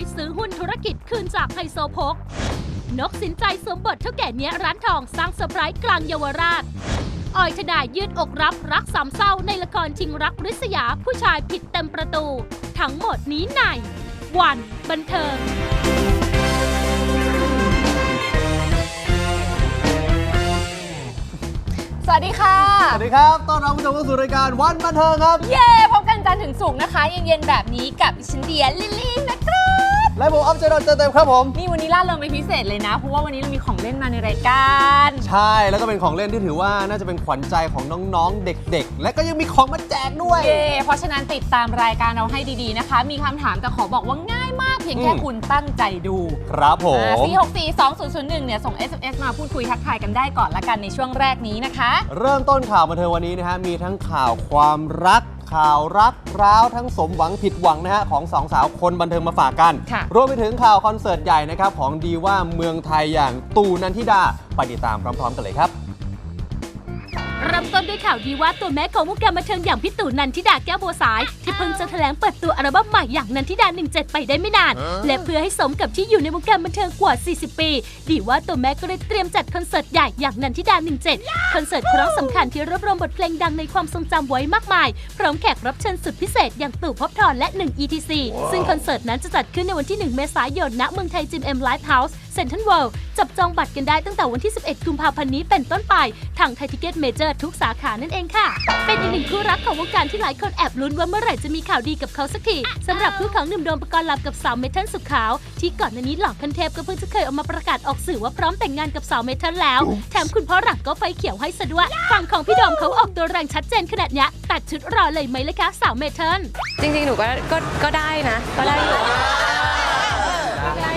ยซื้อหุ้นธุรกิจคืนจากไฮโซโพก นกสินใจสวมบทเท่าแก่เนี้ยร้านทองสร้างเซอร์ไพรส์กลางเยาวราชออยธนายยืดอกรับรักสามเศร้าในละครชิงรักริษยาผู้ชายผิดเต็มประตู ทั้งหมดนี้ในวันบันเทิงสวัสดีค่ะ สวัสดีครับ ต้อนรับผู้ชมเข้าสู่รายการวันบันเทิงครับ เย้ พบกันจันทร์ถึงศุกร์นะคะ เย็นๆแบบนี้กับดิฉันเดียลิลลี่นะครับ และผมอัพเจรอนเจอเต็มครับผม นี่วันนี้ล่าเริงเป็นพิเศษเลยนะ เพราะว่าวันนี้เรามีของเล่นมาในรายการ ใช่แล้วก็เป็นของเล่นที่ถือว่าน่าจะเป็นขวัญใจของน้องๆ เด็กๆ และก็ยังมีของมาแจกด้วยเย้เพราะฉะนั้นติดตามรายการเราให้ดีๆนะคะ มีคำถามแต่ขอบอกว่าง่ายมากเพียงแค่อืมคุณตั้งใจดูครับผม4 6 4 2 0 0 1เนี่ยส่ง SMS มาพูดคุยทักทายกันได้ก่อนละกันในช่วงแรกนี้นะคะ เริ่มต้นข่าวบันเทิงวันนี้นะฮะมีทั้งข่าวความรัก ข่าวรักร้าวทั้งสมหวังผิดหวังนะฮะของสองสาวคนบันเทิงมาฝากกัน ค่ะรวมไปถึงข่าวคอนเสิร์ตใหญ่นะครับของดีว่าเมืองไทยอย่างตูนันทิดา ไปติดตามพร้อมๆกันเลยครับเริ่มต้น ด้วยข่าวดีว่าตัวแม่ของวงการบันเทิงอย่างพี่ตู่นันทิดาแก้วบัวสาย ที่เพิ่งจะแถลงเปิดตัวอัลบั้มใหม่อย่างนันทิดา 17 ไปได้ไม่นาน และเพื่อให้สมกับที่อยู่ในวงการบันเทิงกว่า 40 ปี ดีว่าตัวแม่ก็เลยเตรียมจัดคอนเสิร์ตใหญ่อย่างนันทิดา 17 คอนเสิร์ตครั้งสำคัญที่รวบรวมบทเพลงดังในความทรงจำไว้มากมาย พร้อมแขกรับเชิญสุดพิเศษอย่างตู่ภพบทรและ 1 ETC ซึ่งคอนเสิร์ตนั้นจะจัดขึ้นในวันที่ 1 เมษายนณเมืองไทยจิมเอ็มไลฟ์เฮาส์เซ็นทรัลเวิลด์จับจองบัตรกันได้ตั้งแต่วันที่ 11 กุมภาพันธ์นี้เป็นต้นไป ทางไทยทิเก็ตเมเจอร์ทุกสาขานั่นเองค่ะ เป็นอีกหนึ่งคู่รักของวงการที่หลายคนแอบลุ้นว่าเมื่อไหร่จะมีข่าวดีกับเขาสักทีสำหรับคู่ของหนุ่มโดมปกรณ์ลำกับสาวเมทัลสุขขาว ที่ก่อนหน้านี้หลอกคันเทพก็เพิ่งจะเคยออกมาประกาศออกสื่อว่าพร้อมแต่งงานกับสาวเมทัลแล้ว แถมคุณพ่อหลักก็ไฟเขียวให้ซะด้วยฝั่งของพี่โดมเขาออกตัวแรงชัดเจนขนาดเนี้ยตัดชุดรอเลยไหมล่ะคะสาวเมทัลจริงๆ หนูก็ก็ก็ได้นะ ก็ได้อยู่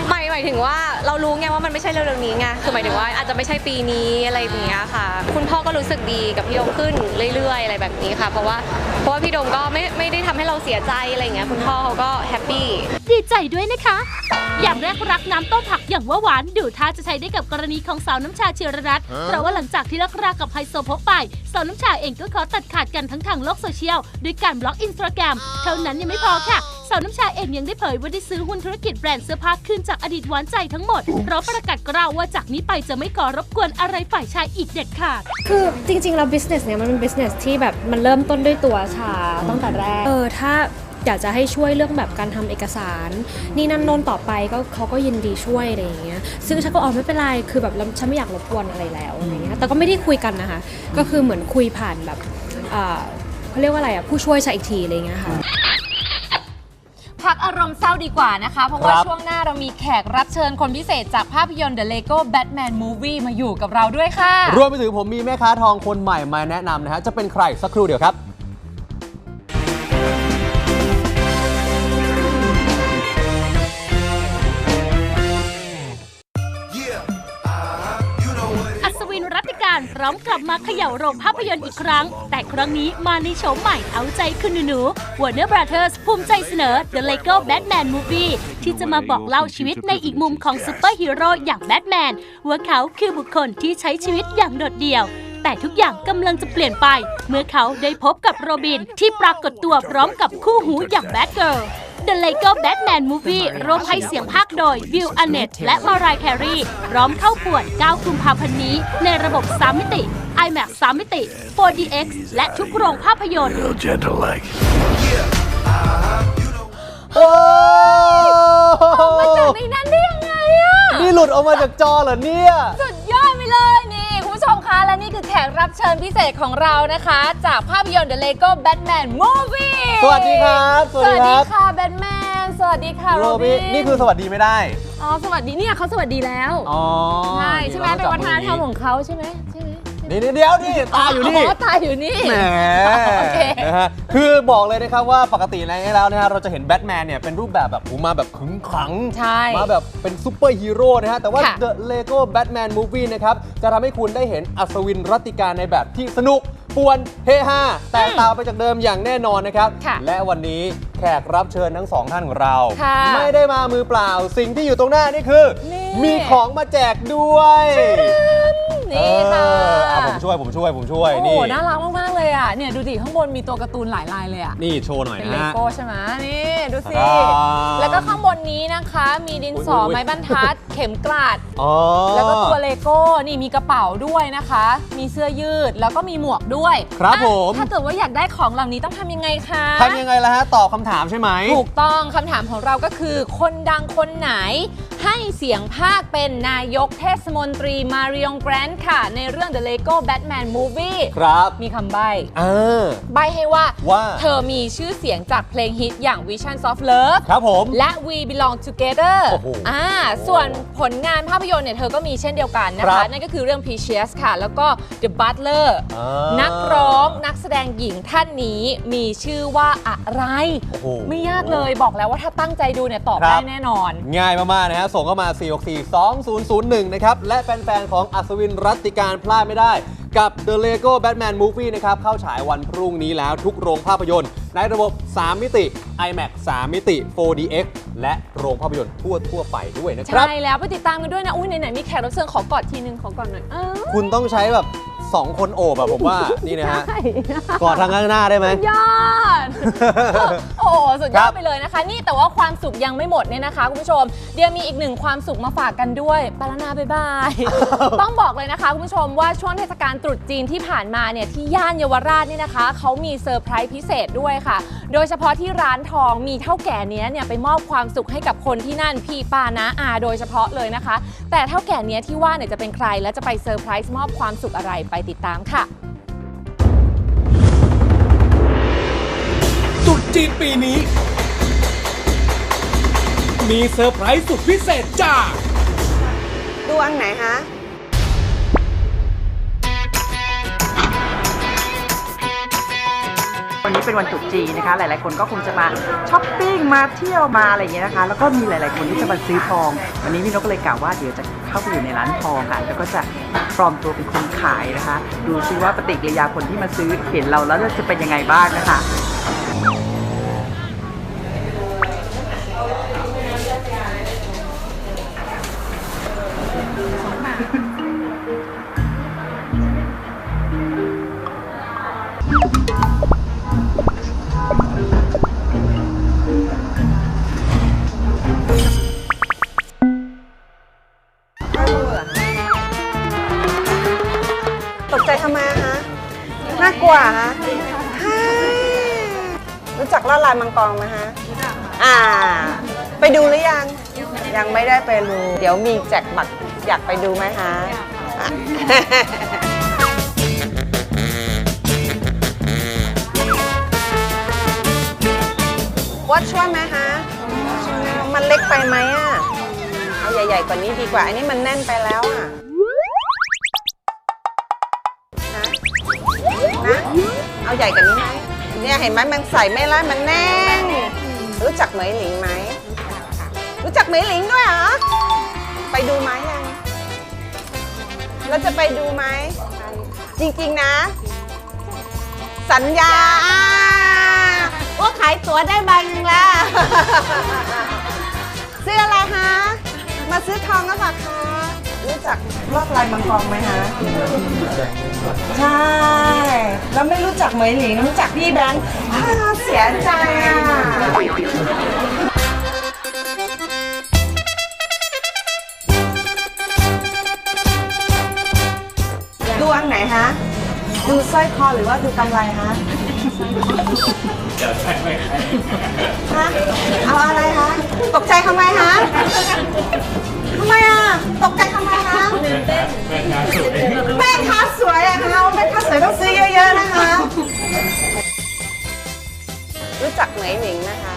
หมายหมายถึงว่า เรารู้ไงว่ามันไม่ใช่เร็วๆนี้ไงคือหมายถึงว่าอาจจะไม่ใช่ปีนี้อะไรอย่างเงี้ยค่ะ คุณพ่อก็รู้สึกดีกับพี่โดมขึ้นเรื่อยๆ อะไรแบบนี้ค่ะ เพราะว่าเพราะว่าพี่โดมก็ไม่ไม่ได้ทำให้เราเสียใจอะไรอย่างเงี้ยคุณพ่อเขาก็แฮปปี้ดีใจด้วยนะคะ อย่างแรกรักน้ำต้มผักอย่างว่าหวานดูท่าจะใช้ได้กับกรณีของสาวน้ำชาเชียรรัตน์เพราะว่าหลังจากที่เลิกรากับไฮโซพกไปสาวน้ำชาเองก็ขอตัดขาดกันทั้งทางโลกโซเชียลด้วยการบล็อกอินสตาแกรมเท่านั้นยังไม่พอค่ะสาวน้ำชาเองยังได้เผยว่าได้ซื้อหุ้นธุรกิจแบรนด์เสื้อผ้าขึ้นจากอดีตหวานใจทั้งหมดเพราะประกาศกล่าวว่าจากนี้ไปจะไม่ขอรบกวนอะไรฝ่ายชายอีกเด็ดขาด คือจริงๆ แล้ว business เนี่ยมันเป็น business ที่แบบมันเริ่มต้นด้วยตัวชาตั้งแต่แรก เออถ้าอยากจะให้ช่วยเรื่องแบบการทำเอกสาร นี่นั่นโน่นต่อไปก็เขาก็ยินดีช่วยอะไรอย่างเงี้ยซึ่งฉันก็อ๋อไม่เป็นไรคือแบบเราฉันไม่อยากรบกวนอะไรแล้วอะไรเงี้ยแต่ก็ไม่ได้คุยกันนะคะ ก็คือเหมือนคุยผ่านแบบอ่าเขาเรียกว่าอะไรอะผู้ช่วยชาอีกทีอะไรเงี้ยค่ะ พักอารมณ์เศร้าดีกว่านะคะ เพราะว่าครับช่วงหน้าเรามีแขกรับเชิญคนพิเศษจากภาพยนตร์ The Lego Batman Movie มาอยู่กับเราด้วยค่ะ รวมไปถึงผมมีแม่ค้าทองคนใหม่มาแนะนำนะฮะ จะเป็นใครสักครู่เดียวครับ วินรัตติการพร้อมกลับมาเขย่าโรงภาพยนตร์อีกครั้ง แต่ครั้งนี้มาในโฉมใหม่เอาใจคุณหนูๆ Warner Brothers ภูมิใจเสนอ The Lego Batman Movie ที่จะมาบอกเล่าชีวิตในอีกมุมของซูเปอร์ฮีโร่อย่างแบทแมนว่าเขาคือบุคคลที่ใช้ชีวิตอย่างโดดเดี่ยวแต่ทุกอย่างกำลังจะเปลี่ยนไป เมื่อเขาได้พบกับโรบินที่ปรากฏตัวพร้อมกับคู่หูอย่างแบทเกิร์ล The Lego Batman Movie ร่วมให้เสียงภาคโดยบิลอเนตและมารายแครีพร้อมเข้าปวด 9 กุมภาพันธ์นี้ ในระบบ 3 มิติ IMAX 3 มิติ 4DX และทุกโรงภาพยนตร์ Real gentle like. โอ้ในนั้นได้ยังไงอะนี่หลุดออกมาจากจอเหรอเนี่ย สุดยอดไปเลยนี่คุณผู้ชมคะและนี่คือแขกรับเชิญพิเศษของเรานะคะ จากภาพยนตร์ The Lego Batman Movie สวัสดีครับสวัสดีค่ะแบทแมนส วัสดีค่ะโรโรบิบินนี่คือสวัสดีไม่ได้ อ๋อ สวัสดีเนี่ยเขาสวัสดีแล้วอ๋อใช่ใช่ไหมดี๋เป็นยววัฒนธรรมจัของเขาใช่ไหมใช่ไหมนี่นี่เดี๋ยวนี่ตาอยู่นี่อ๋อตายอยู่นี่แหมโอเคนะฮะคือบอกเลยนะครับว่าปกติแล้วนะฮะเราจะเห็นแบทแมนเนี่ยเป็นรูปแบบแบบโอ้มาแบบขึงขังใช่มาแบบเป็นซูเปอร์ฮีโร่นะฮะ แต่ว่าค่ะ The Lego Batman Movie นะครับ จะทำให้คุณได้เห็นอัศวินรัตติการในแบบที่สนุก ป่วนเฮฮาแตกต่างไปจากเดิมอย่างแน่นอนนะครับ ค่ะและวันนี้แขกรับเชิญทั้งสองท่านของเรา ค่ะไม่ได้มามือเปล่า สิ่งที่อยู่ตรงหน้านี่คือ นี่ มีของมาแจกด้วย นนี่ค่ะเอออะผมช่วยผมช่วยผมช่วยโอ้โหนี่น่ารักมากๆเลยอะเนี่ยดูดิข้างบนมีตัวการ์ตูนหลายลายเลยอะ นี่โชว์หน่อยเป็นนะเลฮะ โก้ใช่ไหมนี่ดูสิอ่าแล้วก็ข้างบนนี้นะคะ มีดินสออุ๊ยอุ๊ยไม้บรรทัด เข็มกลัด อ๋อ แล้วก็ตัวเลโก้นี่มีกระเป๋าด้วยนะคะ มีเสื้อยืดแล้วก็มีหมวกด้วยครับอะผม ถ้าเกิดว่าอยากได้ของเหล่านี้ต้องทำยังไงคะทำยังไงล่ะฮะตอบคำถามใช่ไหม ถูกต้องคำถามของเราก็คือ คนดังคนไหน ให้เสียงภาคเป็นนายกเทศมนตรีมาริองแกรนด์ค่ะ ในเรื่อง The Lego Batman Movie ครับมีคำใบ้เออ ใบให้ว่าว่า เธอมีชื่อเสียงจากเพลงฮิตอย่าง Visions of Love ครับผม และ We Belong Together โอ้โหอ่าส่วนผลงานภาพยนตร์เนี่ยเธอก็มีเช่นเดียวกันนะครัคะบนั่นก็คือเรื่อง Precious ค่ะ แล้วก็ The Butler อ่านักร้องนักแสดงหญิงท่านนี้มีชื่อว่าอะไร โอ้โห ไม่ยากเลยบอกแล้วว่าถ้าตั้งใจดูเนี่ยตอบครับ ได้แน่นอน ง่ายมาก ๆ นะฮะส่งเข้ามา 4642001 นะครับ และแฟน ๆ ของอัศวินรัตติการพลาดไม่ได้ กับ The Lego Batman Movie นะครับ เข้าฉายวันพรุ่งนี้แล้วทุกโรงภาพยนตร์ ในระบบ 3 มิติ IMAX 3 มิติ 4DX และโรงภาพยนตร์ทั่วทั่วๆไปด้วยนะครับ ใช่แล้วไปติดตามกันด้วยนะ อุ้ยไหนๆมีแขกรับเชิญขอกอดทีนึงขอกอดหน่อยอ้าวคุณต้องใช้แบบ 2คนโอบแบบผมว่า นี่นะฮะใช่กอดทางข้างหน้าได้ไหม ยอด โอ้โหสุดยคอรัดบ ไปเลยนะคะ นี่แต่ว่าความสุขยังไม่หมดเนี่ยนะคะคุณผู้ชม เดี๋ยวมีอีกหนึ่งความสุขมาฝากกันด้วยปาลนาบ๊ายบาย ต้องบอกเลยนะคะคุณผู้ชมว่าช่วงเทศกาลตรุษจีนที่ผ่านมาเนี่ยที่ย่านเยาวราชนี่นะคะเขามีเซอร์ไพรส์พิเศษด้วยค่ะ โดยเฉพาะที่ร้านทองมีเท่าแก่เนี้ยเนี่ยไปมอบความสุขให้กับคนที่นั่นพี่ปานะอาโดยเฉพาะเลยนะคะ แต่เท่าแก่เนี้ยที่ว่าเนี่ยจะเป็นใครและจะไปเซอร์ไพรส์มอบความสุขอะไรไปติดตามค่ะตรุษจีนปีนี้ มีเซอร์ไพรส์สุดพิเศษจากดูอันไหนฮะ วันนี้เป็นวันตรุษจีนนะคะ หลาย ๆ คนก็คงจะมาช้อปปิ้งมาเที่ยวมาอะไรอย่างเงี้ยนะคะ แล้วก็มีหลาย ๆ คนที่จะมาซื้อทอง วันนี้พี่นกก็เลยกล่าวว่าเดี๋ยวจะ เข้าไปอยู่ในร้านทองค่ะ แล้วก็จะปลอมตัวเป็นคนขายนะคะ ดูซิว่าปฏิกิริยาคนที่มาซื้อเห็นเราแล้วจะเป็นยังไงบ้างนะคะ กองไหมฮะอ่า ไปดูหรือยัง ยังไม่ได้ไปดูเดี๋ยวมีแจกบัตรอยากไปดูไหมฮะอะวัดช่วยไหมฮะ มันเล็กไปไหมอะ เอาใหญ่ ๆ กว่านี้ดีกว่า อันนี้มันแน่นไปแล้วอะนะ เอาใหญ่กว่านี้ไหม เนี่ยเห็นไหมมันใส่ไม่ได้มันแน่น รู้จักเหมยหลิงไหม รู้จักเหมยหลิงด้วยเหรอ ไปดูไหมยัง เราจะไปดูไหม จริงๆนะ สัญญาว่าขายตั๋วได้ใบหนึงแล้ว ซื้ออะไรฮะ มาซื้อทองก็ปล่าคะรู้ จักลอกลายมังกรไหมฮะใช่ แล้วไม่รู้จักเหมยหลิงรู้จักพี่แบงค์อ่าเสียใจอะดูอันไหนฮะ ดูสร้อยคอหรือว่าดูกำไรฮะ ฮะเอาอะไรฮะตกใจทำไมฮะทำไมอะตกใจทำไมฮะแม่ค้าสวยอะคะแม่ค้าสวยต้องซื้อเยอะๆนะคะ รู้จักเหมยหนิงนะคะ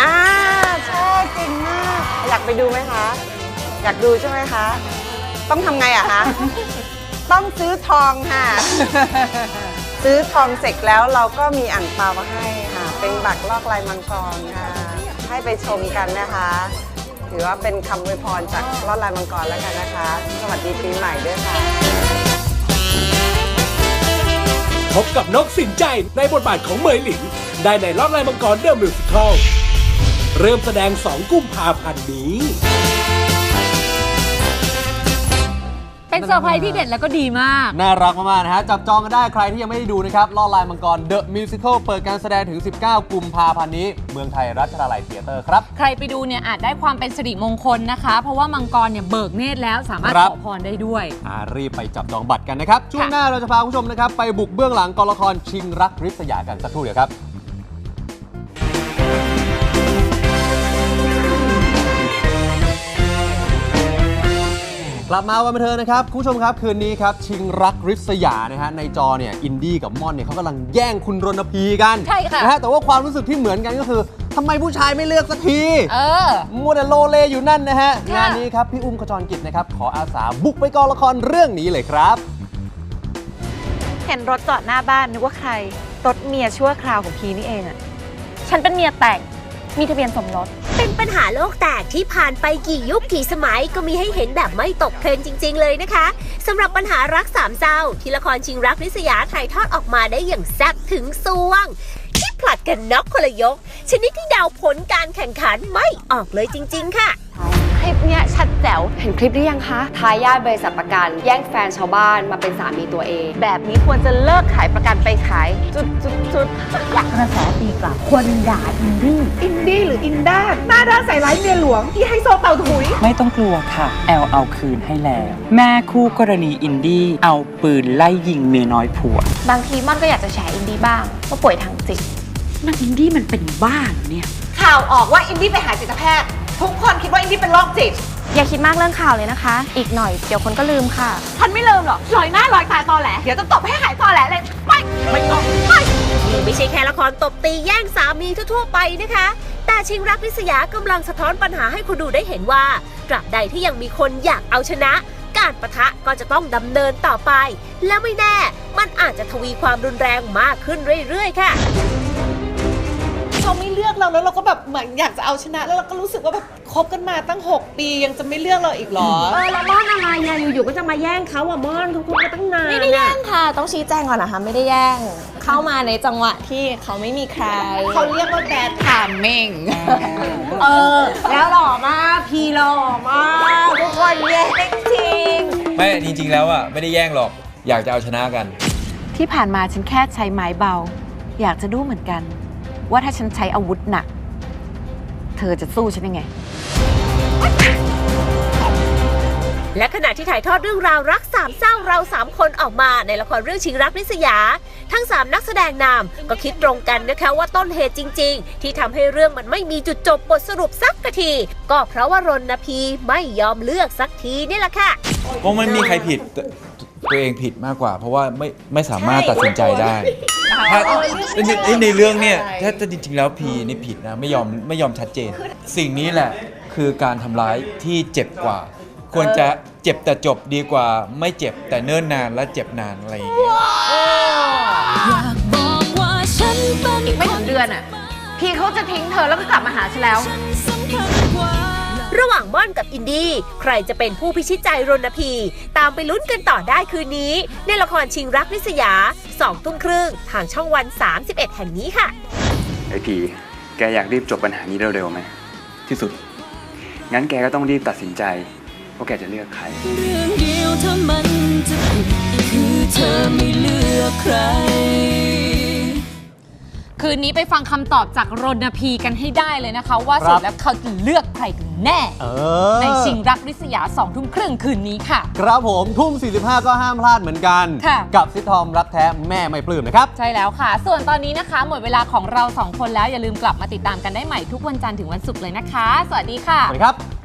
อ่าใช่จริงมากอยากไปดูไหมคะ อยากดูใช่ไหมคะ ต้องทำไงอะคะต้องซื้อทองค่ะ ซื้อทองเสร็จแล้วเราก็มีอ่างเปามาให้ค่ะ เป็นบักลอกลายมังกรค่ะ ให้ไปชมกันนะคะ ถือว่าเป็นคำอวยพรจากลอดลายมังกรแล้วกันนะคะ สวัสดีปีใหม่ด้วยค่ะ พบกับนกสินใจในบทบาทของเหมยหลิงได้ในรอบลายมังกรเดอะมิวสิคลเริ่มแสดง 2 กุมภาพันธ์นี้ เป็นเซอร์ไพรส์ที่เด็ดแล้วก็ดีมาก น่ารักมากๆนะฮะ จับจองกันได้ใครที่ยังไม่ได้ดูนะครับล่อลายมังกร The Musical เปิดการแสดงถึง 19 กุมภาพันธ์นี้ เมืองไทยรัชดาลัยเธียเตอร์ครับ ใครไปดูเนี่ยอาจได้ความเป็นสิริมงคลนะคะ เพราะว่ามังกรเนี่ยเบิกเนตรแล้วสามารถครัขบอพรได้ด้วย อ่ารีบไปจับจองบัตรกันนะครับ ช่วงหน้าเราจะพาคุณผู้ชมนะครับไปบุกเบื้องหลังกองละครชิงรักริษยากันสักครู่เดียวครับ กลับมาวันบันเทิงนะครับคุณผู้ชมครับ คืนนี้ครับ ชิงรักริษยานะฮะในจอเนี่ยอินดี้กับม่อนเนี่ยเขากำลังแย่งคุณรณพีกันใช่ค่ะ นะฮะแต่ว่าความรู้สึกที่เหมือนกันก็คือทำไมผู้ชายไม่เลือกสักทีเออ มัวแต่โลเลอยู่นั่นนะฮะค่ะ งานนี้ครับพี่อุ้มขจรกิจนะครับขออาสาบุกไปกองละครเรื่องนี้เลยครับ เห็นรถจอดหน้าบ้านนึกว่าใคร รถเมียชั่วคราวของพีนี่เองอะฉันเป็นเมียแต่ง มีทะเบียนสมรส เป็นปัญหาโลกแตกที่ผ่านไปกี่ยุคกี่สมัยก็มีให้เห็นแบบไม่ตกเทรนด์จริง ๆ เลยนะคะสำหรับปัญหารักสามเศร้าที่ละครชิงรักนิสยาถ่ายทอดออกมาได้อย่างแซ่บถึงสวงที่ผลัดกันน็อกคนละยก ชนิดที่เดาผลการแข่งขันไม่ออกเลยจริง ๆ ค่ะ คลิปเนี้ยชัดแจ๋ว เห็นคลิปหรือยังคะ ทายาทบริษัทประกัน แย่งแฟนชาวบ้านมาเป็นสามีตัวเอง แบบนี้ควรจะเลิกขายประกันไปขาย จุดจุดจุดกระแสตีกลับคนด่าอินดี้อินดี้หรืออินด้าหน้าด้านใส่ร้ายเมียหลวงที่ให้โซเต่าถุย ไม่ต้องกลัวค่ะ แอลเอาคืนให้แล้ว แม่คู่กรณีอินดี้เอาปืนไล่ยิงเมียน้อยผัว บางทีม่อนก็อยากจะแฉอินดี้บ้างว่าป่วยทางจิตนักอินดี้มันเป็นบ้าเหรอเนี่ยข่าวออกว่าอินดี้ไปหาจิตแพทย์ ทุกคนคิดว่าอินดี้เป็นโรคจิต อย่าคิดมากเรื่องข่าวเลยนะคะ อีกหน่อยเดี๋ยวคนก็ลืมค่ะ ฉันไม่ลืมหรอกลอยหน้าลอยตาตอแหลเดี๋ยวจะตบให้หายตอแหลเลยไม่ไม่ต้องไม่นี่ไม่ใช่แค่ละครตบตีแย่งสามีทั่วๆไปนะคะ แต่ชิงรักนิสยากำลังสะท้อนปัญหาให้คนดูได้เห็นว่าตราบใดที่ยังมีคนอยากเอาชนะ การประทะก็จะต้องดำเนินต่อไป และไม่แน่ มันอาจจะทวีความรุนแรงมากขึ้นเรื่อยๆ ค่ะ เขาไม่เลือกเราแล้วเราก็แบบเหมือนอยากจะเอาชนะ แล้วเราก็รู้สึกว่าแบบคบกันมาตั้ง 6 ปียังจะไม่เลือกเราอีกเหรอ เออแล้วม่อนอะไรเนี่ยอยู่ๆก็จะมาแย่งเขาอะม่อนเขาคบกันตั้งนานไม่ได้แย่งค่ะ ต้องชี้แจงก่อนนะคะ ไม่ได้แย่ง เข้ามาในจังหวะที่เขาไม่มีใคร เขาเรียกว่าแบดไทามมิ่งเออ แล้วหล่อมากพีหล่อมากทุกคนแย่งจริง ไม่จริงๆแล้วอะไม่ได้แย่งหรอก อยากจะเอาชนะกัน ที่ผ่านมาฉันแค่ใช้ไม้เบา อยากจะดูเหมือนกัน ว่าถ้าฉันใช้อาวุธหนัก เธอจะสู้ฉันยังไง และขณะที่ถ่ายทอดเรื่องราวรักสามเศร้าเราสามคนออกมาในละครเรื่องชิงรักนิสยา ทั้ง 3 นักแสดงนำก็คิดตรงกันนะคะว่าต้นเหตุจริง ๆ ที่ทำให้เรื่องมันไม่มีจุดจบบทสรุปสักที ก็เพราะว่ารณพีไม่ยอมเลือกสักทีนี่แหละค่ะเพราะมันมีใครผิดตัวตัวเองผิดมากกว่า เพราะว่าไม่ไม่สามารถตัดสินใจได้ ถ้าในในในเรื่องเนี่ยถ้าถ้าจริงๆแล้วพีนี่ผิดนะไม่ยอมไม่ยอมชัดเจน สิ่งนี้แหละคือการทำร้ายที่เจ็บกว่า ควรจะเจ็บแต่จบดีกว่า ไม่เจ็บแต่เนิ่นนานและเจ็บนานอะไรอย่างเงี้ยอีกไม่ถึงเดือนอะ พี่เขาจะทิ้งเธอแล้วก็กลับมาหาฉันแล้วระหว่า งม่อนกับอินดี้ ใครจะเป็นผู้พิชิตใจรณพี ตามไปลุ้นกันต่อได้คืนนี้ ในละครชิงรักนิสยา2ทุ่มครึ่งทางช่องวัน 31 แห่งนี้ค่ะ ไอพีแกอยากรีบจบปัญหานี้เร็วๆไหม ที่สุด งั้นแกก็ต้องรีบตัดสินใจ ว่าแกจะเลือกใครคื นนี้ไปฟังคำตอบจากรณพีกันให้ได้เลยนะคะ ว่าครับสุดแล้วเขาจะเลือกใครกันแน่ เออในชิงรักริษยา2ทุ่มครึ่งคืนนี้ค่ะ ครับผมทุ่ม 45 ก็ห้ามพลาดเหมือนกัน ค่ะ กับซิททอมรักแท้แม่ไม่ปลื้มนะครับ ใช่แล้วค่ะ ส่วนตอนนี้นะคะ หมดเวลาของเราสองคนแล้วอย่าลืมกลับมาติดตามกันได้ใหม่ทุกวันจันทร์ถึงวันศุกร์เลยนะคะ สวัสดีค่ะ สวัสดีครับ